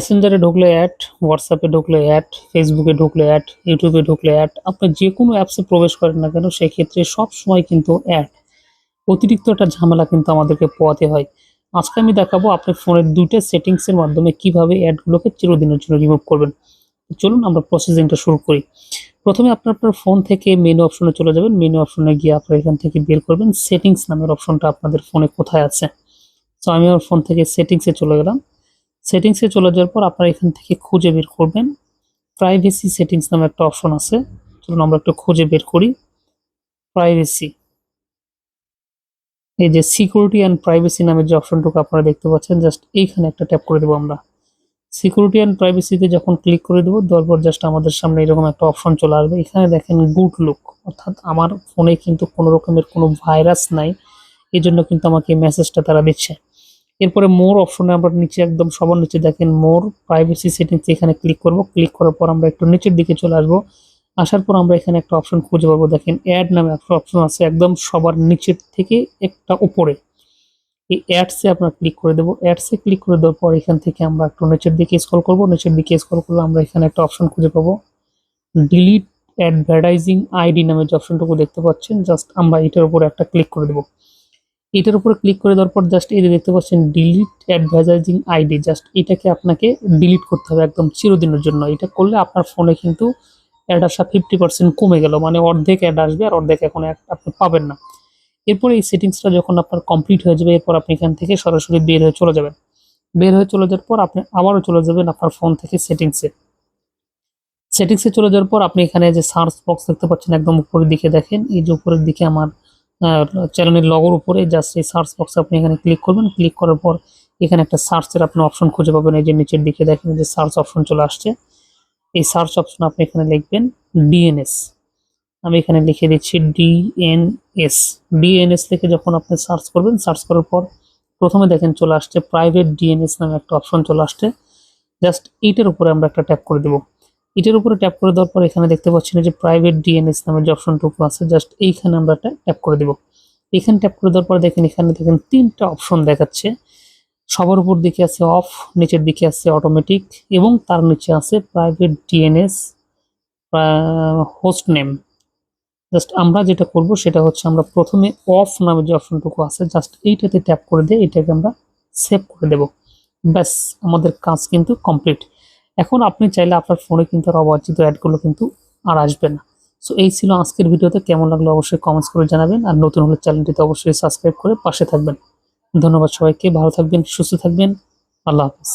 মেসেঞ্জারে ঢুকলে অ্যাড হোয়াটসঅ্যাপে ঢুকলে অ্যাড ফেসবুকে ঢুকলে অ্যাড ইউটিউবে ঢুকলে অ্যাড আপনি যে কোনো অ্যাপসে প্রবেশ করেন না কেন, সেক্ষেত্রে সব সময় কিন্তু অ্যাড অতিরিক্ত একটা ঝামেলা কিন্তু আমাদেরকে পোয়াতে হয়। আজকে আমি দেখাবো আপনি ফোনের দুইটা সেটিংসের মাধ্যমে কীভাবে অ্যাডগুলোকে চিরদিনের জন্য রিমুভ করবেন। চলুন আমরা প্রসেসিংটা শুরু করি। প্রথমে আপনার আপনার ফোন থেকে মেনু অপশনে চলে যাবেন। মেনু অপশনে গিয়ে আপনার এখান থেকে বের করবেন। সেটিংস নামের অপশনটা আপনাদের ফোনে কোথায় আছে? তো আমি আমার ফোন থেকে সেটিংসে চলে গেলাম। সেটিংসে চলে যাওয়ার পর আপনারা এখান থেকে খুঁজে বের করবেন। প্রাইভেসি সেটিংস নামে একটা অপশন আছে। চলুন আমরা একটু খুঁজে বের করি। প্রাইভেসি এই যে সিকিউরিটি অ্যান্ড প্রাইভেসি নামের যে অপশনটুকু আপনারা দেখতে পাচ্ছেন জাস্ট এইখানে একটা ট্যাপ করে দেবো আমরা। সিকিউরিটি অ্যান্ড প্রাইভেসিতে যখন ক্লিক করে দেবো, দেওয়ার পর জাস্ট আমাদের সামনে এরকম একটা অপশন চলে আসবে। এখানে দেখেন গুড লুক অর্থাৎ আমার ফোনে কিন্তু কোনো রকমের কোনো ভাইরাস নাই। এই জন্য কিন্তু আমাকে মেসেজটা তারা দিচ্ছে। এরপরে মোর অপশনে আমরা নিচে একদম সবার নিচে দেখেন মোর প্রাইভেসি সেটিংস এখানে ক্লিক করব। ক্লিক করার পর আমরা একটু নিচের দিকে চলে আসব। আসার পর আমরা এখানে একটা অপশন খুঁজে পাবো। দেখেন অ্যাড নামে একটা অপশন আছে একদম সবার নিচের থেকে একটা উপরে। এই অ্যাডসে আমরা ক্লিক করে দেবো। অ্যাডসে ক্লিক করে দেওয়ার পর এখান থেকে আমরা একটু নিচের দিকে স্ক্রল করব। নিচের দিকে স্ক্রল করলে আমরা এখানে একটা অপশন খুঁজে পাবো। ডিলিট অ্যাডভার্টাইজিং আইডি নামে যে অপশনটুকু দেখতে পাচ্ছেন জাস্ট আমরা এটার উপরে একটা ক্লিক করে দেবো। এটার উপরে ক্লিক করে দেওয়ার পর জাস্ট এই যে দেখতে পাচ্ছেন ডিলিট অ্যাডভার্টাইজিং আইডি জাস্ট এটাকে আপনাকে ডিলিট করতে হবে একদম চিরদিনের জন্য। এটা করলে আপনার ফোনে কিন্তু অ্যাড আসা ফিফটি পার্সেন্ট কমে গেল মানে অর্ধেক অ্যাড আসবে আর অর্ধেক এখন আপনি পাবেন না। এরপরে এই সেটিংসটা যখন আপনার কমপ্লিট হয়ে যাবে, এরপর আপনি এখান থেকে সরাসরি বের হয়ে চলে যাবেন। বের হয়ে চলে যাওয়ার পর আপনি আবারও চলে যাবেন আপনার ফোন থেকে সেটিংসে সেটিংসে চলে যাওয়ার পর আপনি এখানে যে সার্চ বক্স দেখতে পাচ্ছেন, একদম উপরের দিকে দেখেন, এই যে উপরের দিকে আমার চ্যানেলের লগোর উপরে জাস্ট এই সার্চ বক্সে আপনি এখানে ক্লিক করবেন। ক্লিক করার পর এখানে একটা সার্চের আপনি অপশন খুঁজে পাবেন। এই যে নিচের দিকে দেখেন যে সার্চ অপশন চলে আসছে। এই সার্চ অপশন আপনি এখানে লিখবেন ডিএনএস আমি এখানে লিখে দিচ্ছি ডিএনএস ডিএনএস থেকে যখন আপনি সার্চ করবেন সার্চ করার পর প্রথমে দেখেন চলে আসছে প্রাইভেট ডিএনএস নামে একটা অপশন চলে আসছে। জাস্ট এইটার উপরে আমরা একটা ট্যাপ করে দেবো। এটার উপরে ট্যাপ করে দেওয়ার পর এখানে দেখতে পাচ্ছেন যে প্রাইভেট ডিএনএস নামের যে অপশনটুকু আছে জাস্ট এইখানে আমরা একটা ট্যাপ করে দেবো। এখানে ট্যাপ করে দেওয়ার পর দেখেন, এখানে দেখেন তিনটা অপশন দেখাচ্ছে। সবার উপর দিকে আছে অফ নিচের দিকে আছে অটোমেটিক এবং তার নিচে আছে private DNS host name just আমরা যেটা করব সেটা হচ্ছে আমরা প্রথমে অফ নামে যে অপশনটুকু আছে জাস্ট এইটাতে ট্যাপ করে দিয়ে এটাকে আমরা সেভ করে দেব। ব্যাস, আমাদের কাজ কিন্তু কমপ্লিট এখন আপনি চাইলে আপনার ফোনে কিন্তু আর অবাচিত অ্যাডগুলো কিন্তু আর আসবে না। সো এই ছিল আজকের ভিডিওতে। কেমন লাগল অবশ্যই কমেন্টস করে জানাবেন। আর নতুন হলে চ্যানেলটিতে অবশ্যই সাবস্ক্রাইব করে পাশে থাকবেন। ধন্যবাদ সবাইকে। ভালো থাকবেন, সুস্থ থাকবেন। আল্লাহ হাফিজ।